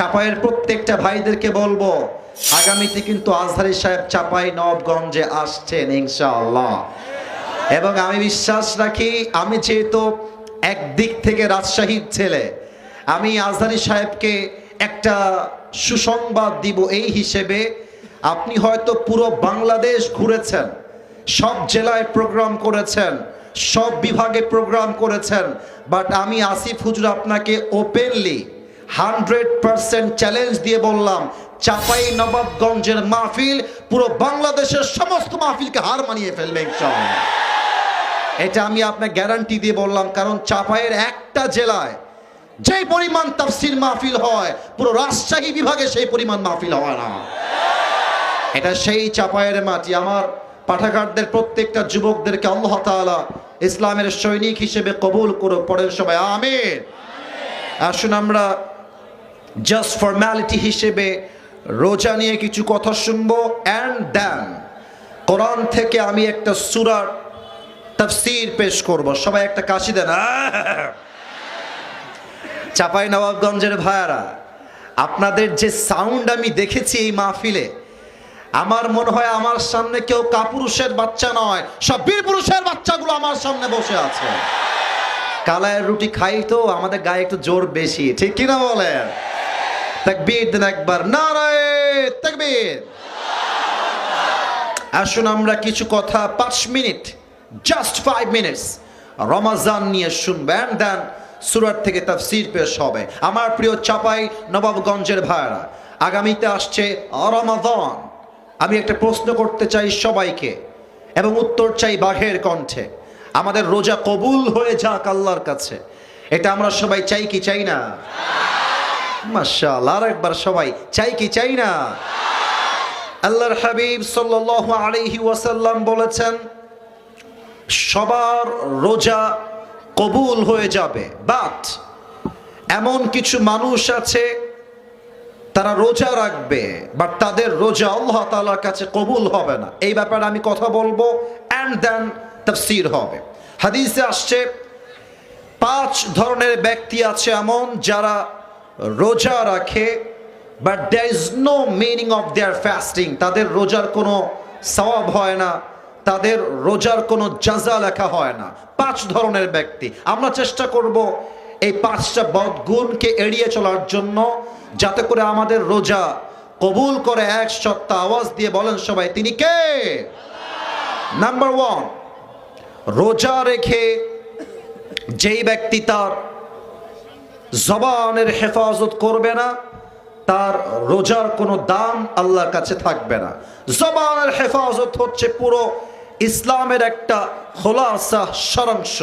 চাপাইয়ের প্রত্যেকটা ভাইদেরকে বলব, আগামীতে কিন্তু আজহারি সাহেব চাপাই নবগঞ্জে আসছেন ইনশাআল্লাহ। এবং আমি বিশ্বাস রাখি, আমি যেহেতু একদিক থেকে রাজশাহীর ছেলে, আমি আজহারি সাহেবকে একটা সুসংবাদ দিব এই হিসেবে, আপনি হয়তো পুরো বাংলাদেশ ঘুরেছেন, সব জেলায় প্রোগ্রাম করেছেন, সব বিভাগে প্রোগ্রাম করেছেন, বাট আমি আসিফ হুজুর আপনাকে ওপেনলি হান্ড্রেড পার্সেন্ট চ্যালেঞ্জ দিয়ে বললাম, চাপাই নবাবগঞ্জের মাহফিল পুরো বাংলাদেশের সমস্ত মাহফিলকে হার মানিয়ে ফেলবে ইনশাআল্লাহ। এটা আমি আপনাকে গ্যারান্টি দিয়ে বললাম, কারণ চাপাইয়ের একটা জেলায় যে পরিমাণ তাফসির মাহফিল হয়, পুরো রাজশাহী বিভাগে সেই পরিমাণ মাহফিল হয় না। এটা সেই চাপায়ের মাটি। আমার পাঠাগারদের প্রত্যেকটা যুবকদেরকে আল্লাহ তালা ইসলামের সৈনিক হিসেবে কবুল করো পরের সবাই আমিন। আসুন আমরা জাস্ট ফর্ম্যালিটি হিসেবে রোজা নিয়ে কিছু কথা শুনব অ্যান্ড দেন কোরআন থেকে আমি একটা সুরার তাফসীর পেশ করব। সবাই একটা কাশি দেন! চাপাই নবাবগঞ্জের ভাইয়ারা, আপনাদের যে সাউন্ড আমি দেখেছি এই মাহফিলে, আমার মনে হয় আমার সামনে কেউ কাপুরুষের বাচ্চা নয়, সব বীর পুরুষের বাচ্চাগুলো আমার সামনে বসে আছে। কালায়ের রুটি খাই তো, আমাদের গায়ে একটু জোর বেশি, ঠিক কিনা বলেন? তাকবীর দেন একবার। নারায় তাকবীর। আসুন আমরা কিছু কথা পাঁচ minute just five minutes Ramadan নিয়ে শুনবেন। দেন সুরাট থেকে তাফসির পেশ হবে। আমার প্রিয় চাপাই নবাবগঞ্জের ভাইরা, আগামীতে আসছে রমাদান আমি একটা প্রশ্ন করতে চাই সবাইকে এবং উত্তর চাই বাঘের কণ্ঠে। আমাদের রোজা কবুল হয়ে যাক আল্লাহর কাছে। এটা আমরা সবাই চাই কি চাই না? মাশাআল্লাহ আর একবার সবাই, চাই কি চাই না? আল্লাহর হাবিব সাল্লাল্লাহু আলাইহি ওয়াসাল্লাম বলেছেন, সবার রোজা কবুল হয়ে যাবে বাট এমন কিছু মানুষ আছে, তারা রোজা রাখবে বাট তাদের রোজা আল্লাহ তাআলার কাছে কবুল হবে না। এই ব্যাপারে আমি কথা বলব অ্যান্ড দেন তাফসীর হবে। হাদিসে আসছে, পাঁচ ধরনের ব্যক্তি আছে এমন যারা রোজা রাখে but there is no meaning of their fasting তাদের রোজার কোনো সওয়াব হয় না, তাদের রোজার কোনো জাজা লেখা হয় না। পাঁচ ধরনের ব্যক্তি। আমরা চেষ্টা করব এই পাঁচটা বদগুণকে এড়িয়ে চলার জন্য, যাতে করে আমাদের রোজা কবুল করে এক সপ্তাহ আওয়াজ দিয়ে বলেন সবাই, তিনি কে? নাম্বার ওয়ান রোজা রেখে যেই ব্যক্তি তার জবানের হেফাজত করবে না, তার রোজার কোনো দাম আল্লাহর কাছে থাকবে না। জবানের হেফাজত হচ্ছে পুরো ইসলামের একটা খোলাসা সারাংশ।